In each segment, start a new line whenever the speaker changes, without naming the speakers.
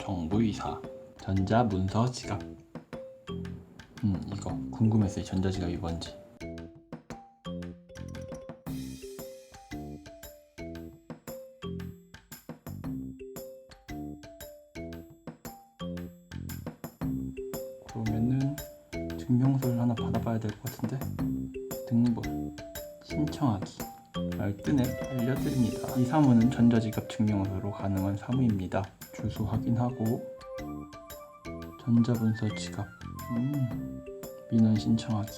정부이사 전자문서 지갑. 음 이거 궁금했어요. 전자지갑이 뭔지. 그러면은 증명서를 하나 받아봐야 될 것 같은데? 등본 신청하기 알뜰에 알려드립니다. 이 사무는 전자지갑 증명서로 가능한 사무입니다. 주소 확인하고 전자문서 지갑 음, 민원 신청하기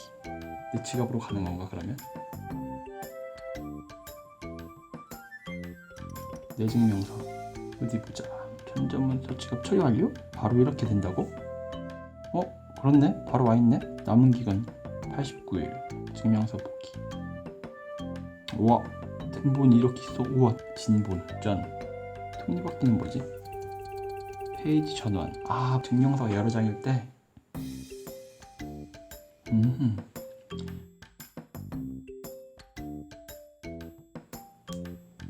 내 지갑으로 가는 건가 그러면? 내 증명서 어디 보자 전자문서 지갑 처리 완료? 바로 이렇게 된다고? 어? 그렇네 바로 와있네 남은 기간 89일 증명서 보기 우와 등본이 이렇게 있어. 우와 진본 짠 톱니바퀴는 뭐지? 페이지 전환. 아 증명서가 여러 장일 때? 음.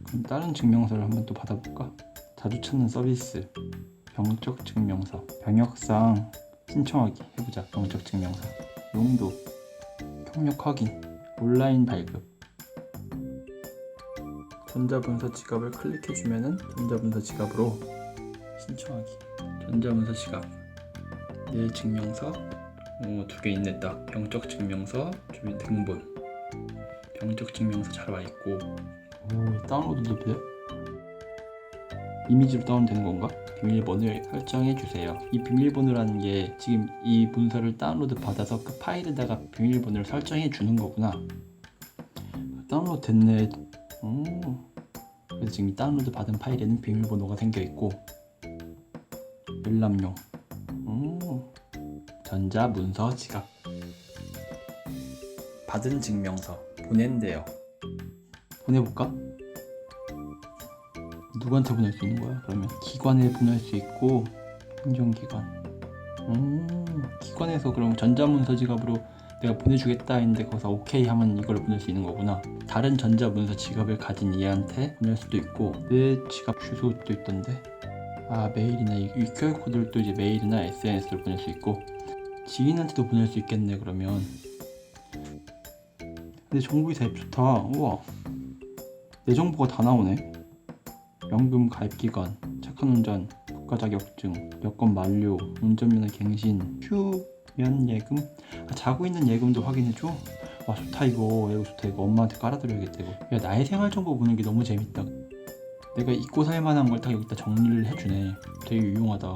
그럼 다른 증명서를 한번 또 받아볼까? 자주 찾는 서비스. 병적 증명서. 병역상. 신청하기. 해보자. 병적 증명서. 용도. 경력 확인. 온라인 발급 전자문서 지갑을 클릭해 주면은 전자문서 지갑으로 신청하기 전자문서 지갑 내 증명서 어, 두개 있네 딱 병적 증명서 주민 등본 병적 증명서 잘 와 있고 오 다운로드도 돼? 이미지로 다운되는 건가? 비밀번호를 설정해 주세요. 이 비밀번호라는 게 지금 이 문서를 다운로드 받아서 그 파일에다가 비밀번호를 설정해 주는 거구나. 다운로드 됐네. 오. 그래서 지금 이 다운로드 받은 파일에는 비밀번호가 생겨 있고 열람용. 오. 전자 문서 지갑. 받은 증명서 보낸 대요. 보내볼까? 누구한테 보낼 수 있는 거야? 그러면 기관에 보낼 수 있고 행정기관. 음, 기관에서 그럼 전자문서 지갑으로 내가 보내주겠다 했는데 거기서 오케이 하면 이걸 보낼 수 있는 거구나. 다른 전자문서 지갑을 가진 이한테 보낼 수도 있고 내 지갑 주소도 있던데. 아 메일이나 이, 이 QR 코드를 또 이제 메일이나 SNS로 보낼 수 있고 지인한테도 보낼 수 있겠네 그러면. 근데 정보이사 앱 좋다. 우와. 내 정보가 다 나오네. 연금 가입 기간, 착한 운전, 국가 자격증, 여권 만료, 운전면허 갱신, 휴 면 예금, 아, 자고 있는 예금도 확인해줘. 와 좋다 이거, 이거 좋다 이거 엄마한테 깔아드려야겠다 이거. 야 나의 생활 정보 보는 게 너무 재밌다. 내가 잊고 살 만한 걸 다 여기다 정리를 해주네. 되게 유용하다.